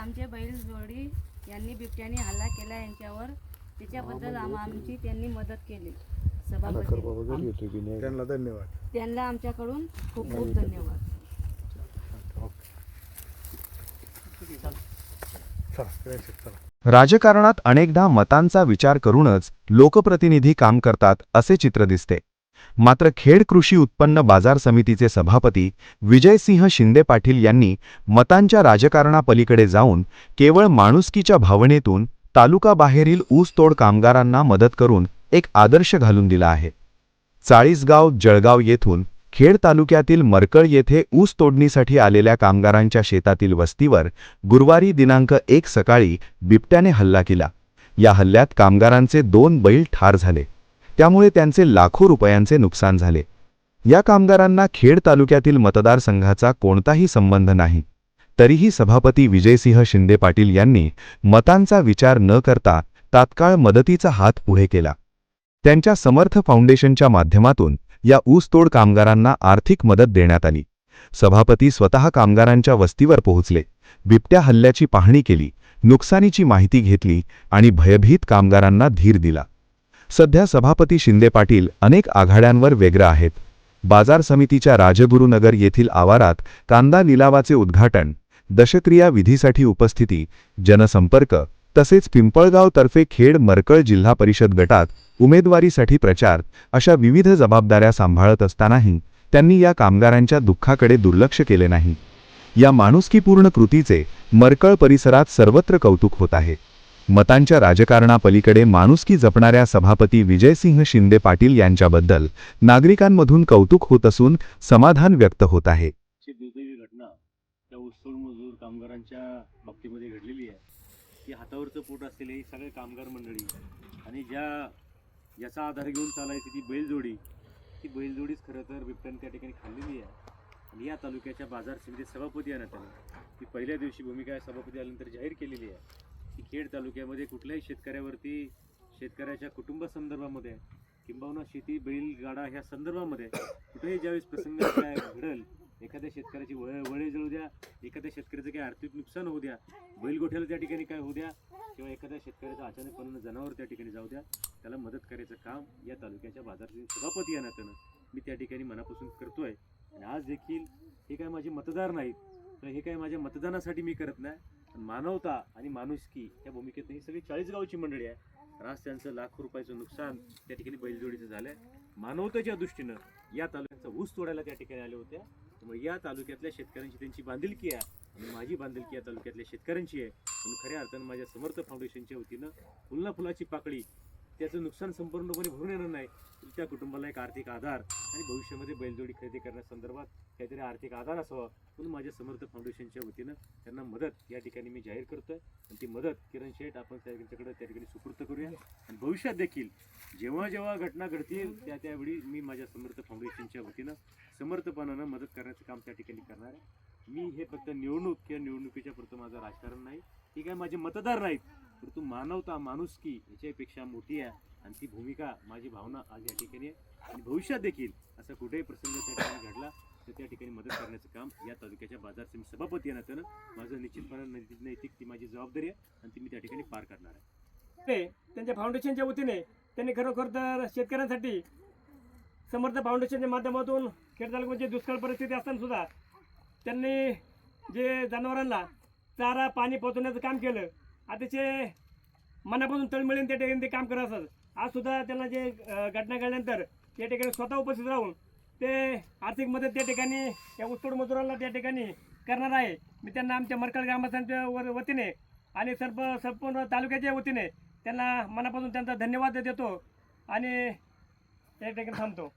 आमचे बैल जोडी यांनी बिबट्याने हल्ला केला यांच्यावर. त्याच्याबद्दल आमची त्यांनी मदत केली. सभापती. त्यांना धन्यवाद. त्यांना आमच्याकडून खूप खूप धन्यवाद. राजकारणात अनेकदा मतांचा विचार करूनच लोकप्रतिनिधी काम करतात असे चित्र दिसते. मात्र खेड कृषी उत्पन्न बाजार समितीचे सभापती विजयसिंह शिंदे पाटील यांनी मतांच्या राजकारणापलीकडे जाऊन केवळ माणुसकीच्या भावनेतून तालुकाबाहेरील ऊसतोड कामगारांना मदत करून एक आदर्श घालून दिला आहे. चाळीसगाव जळगाव येथून खेड तालुक्यातील मरकळ येथे ऊस तोडणीसाठी आलेल्या कामगारांच्या शेतातील वस्तीवर गुरुवारी दिनांक एक सकाळी बिबट्याने हल्ला केला. या हल्ल्यात कामगारांचे दोन बैल ठार झाले. त्यामुळे त्यांचे लाखो रुपयांचे नुकसान झाले. या कामगारांना खेड तालुक्यातील मतदारसंघाचा कोणताही संबंध नाही. तरीही सभापती विजयसिंह शिंदे पाटील यांनी मतांचा विचार न करता तात्काळ मदतीचा हात पुढे केला. त्यांच्या समर्थ फाउंडेशनच्या माध्यमातून या ऊसतोड कामगारांना आर्थिक मदत देण्यात आली. सभापती स्वतः कामगारांच्या वस्तीवर पोहोचले बिबट्या हल्ल्याची पाहणी केली नुकसानीची माहिती घेतली आणि भयभीत कामगारांना धीर दिला. सध्या सभापती शिंदे पाटील अनेक आघाड्यांवर वेगळं आहेत. बाजार समितीच्या राजगुरुनगर येथील आवारात कांदा लिलावाचे उद्घाटन दशक्रिया विधीसाठी उपस्थिती जनसंपर्क तसेच पिंपळगावतर्फे खेड मरकळ जिल्हा परिषद गटात उमेदवारीसाठी प्रचार अशा विविध जबाबदाऱ्या सांभाळत असतानाही त्यांनी या कामगारांच्या दुःखाकडे दुर्लक्ष केले नाही. या माणुसकीपूर्ण कृतीचे मरकळ परिसरात सर्वत्र कौतुक होत आहे. मतांच्या राजकारणापलीकडे माणुसकी जपणाऱ्या सभापती विजयसिंह शिंदे पाटील यांच्याबद्दल नागरिकांमधून कौतुक होत असून समाधान व्यक्त होत आहे. ची घटना त्या ऊसतोड मजूर कामगारांच्या बाबतीमध्ये घडलेली आहे. की हातावरचं पोट असलेले ही सगळे कामगार मंडळी आणि ज्या ज्याचा आधार घेऊन चालायची ती बैलजोडी ती बैलजोडीच खरं तर बिबट्याने त्या ठिकाणी खाल्लेली आहे. आणि या तालुक्याच्या बाजार समितीत सभापती आहे ना ती पहिल्या दिवशी भूमिका सभापती आल्यानंतर जाहीर केलेली आहे. की खेड तालुक्यामध्ये कुठल्याही शेतकऱ्यावरती शेतकऱ्याच्या कुटुंबासंदर्भामध्ये किंबहुना शेती बैलगाडा ह्या संदर्भामध्ये कुठेही ज्यावेळेस प्रसंग घडल एखाद्या शेतकऱ्याची वळ वळे जळू द्या एखाद्या शेतकऱ्याचं काही आर्थिक नुकसान होऊ द्या बैलगोठ्याला त्या ठिकाणी काय होऊ द्या किंवा एखाद्या शेतकऱ्याचं अचानकपणानं जनावर त्या ठिकाणी जाऊ द्या त्याला मदत करायचं काम या तालुक्याच्या बाजार सभापती या नात्यानं मी त्या ठिकाणी मनापासून करतोय. आणि आज देखील हे काय माझे मतदार नाहीत तर हे काय माझ्या मतदानासाठी मी करत नाही? मानवता आणि माणुसकी या भूमिकेतून ही सगळी चाळीस गावची मंडळी आहे. राज त्यांचं लाखो रुपयाचं नुकसान त्या ठिकाणी बैलजोडीचं झालंय. मानवतेच्या दृष्टीनं या तालुक्याचा ऊस तोडायला त्या ठिकाणी आल्या होत्या त्यामुळे या तालुक्यातल्या शेतकऱ्यांची त्यांची बांधिलकी आहे आणि माझी बांधिलकी या तालुक्यातल्या शेतकऱ्यांची आहे. म्हणून खऱ्या अर्थानं माझ्या समर्थ फाउंडेशनच्या वतीनं फुलना फुलाची पाकळी त्याचं नुकसान संपूर्णपणे भरून येणार नाही. त्या कुटुंबाला एक आर्थिक आधार आणि भविष्यामध्ये बैलजोडी खरेदी करण्यासंदर्भात काहीतरी आर्थिक आधार असावा म्हणून माझ्या समर्थ फाउंडेशनच्या वतीनं त्यांना मदत या ठिकाणी मी जाहीर करतोय. आणि ती मदत किरण शेठ आपण त्यांच्याकडे त्या ठिकाणी सुपूर्त करूया. आणि भविष्यात देखील जेव्हा जेव्हा घटना घडतील त्या त्यावेळी मी माझ्या समर्थ फाउंडेशनच्या वतीनं समर्थपणानं मदत करण्याचं काम त्या ठिकाणी करणार आहे. मी हे फक्त निवडणूक किंवा निवडणुकीच्या पुरतं माझं राजकारण नाही. ठीक आहे? माझे मतदार नाहीत. परंतु मानवता माणुसकी याच्यापेक्षा मोठी आहे आणि ती भूमिका माझी भावना आज या ठिकाणी आहे. आणि भविष्यात देखील असा कुठेही प्रसंग त्या ठिकाणी घडला तर त्या ठिकाणी मदत करण्याचं काम या तालुक्याच्या बाजार समिती सभापती या नात्यानं माझं निश्चितपणे नैतिक ती माझी जबाबदारी आहे आणि ती मी त्या ठिकाणी पार करणार आहे. ते त्यांच्या फाउंडेशनच्या वतीने त्यांनी खरोखर तर शेतकऱ्यांसाठी समर्थ फाउंडेशनच्या माध्यमातून खेड तालुक्यामध्ये दुष्काळ परिस्थिती असताना सुद्धा त्यांनी जे जनावरांना चारा पाणी पोचवण्याचं काम केलं अतिशय मनापासून तळमळीन त्या ठिकाणी ते काम करत असतात. आज सुद्धा त्यांना जे घटना घडल्यानंतर त्या ठिकाणी स्वतः उपस्थित राहून ते आर्थिक मदत त्या ठिकाणी या ऊसतोड मजुरांना त्या ठिकाणी करणार आहे. मी त्यांना आमच्या मरकळ ग्रामस्थांच्या व- वतीने आणि सर्प संपूर्ण तालुक्याच्या वतीने त्यांना मनापासून त्यांचा धन्यवाद देतो आणि या ठिकाणी थांबतो.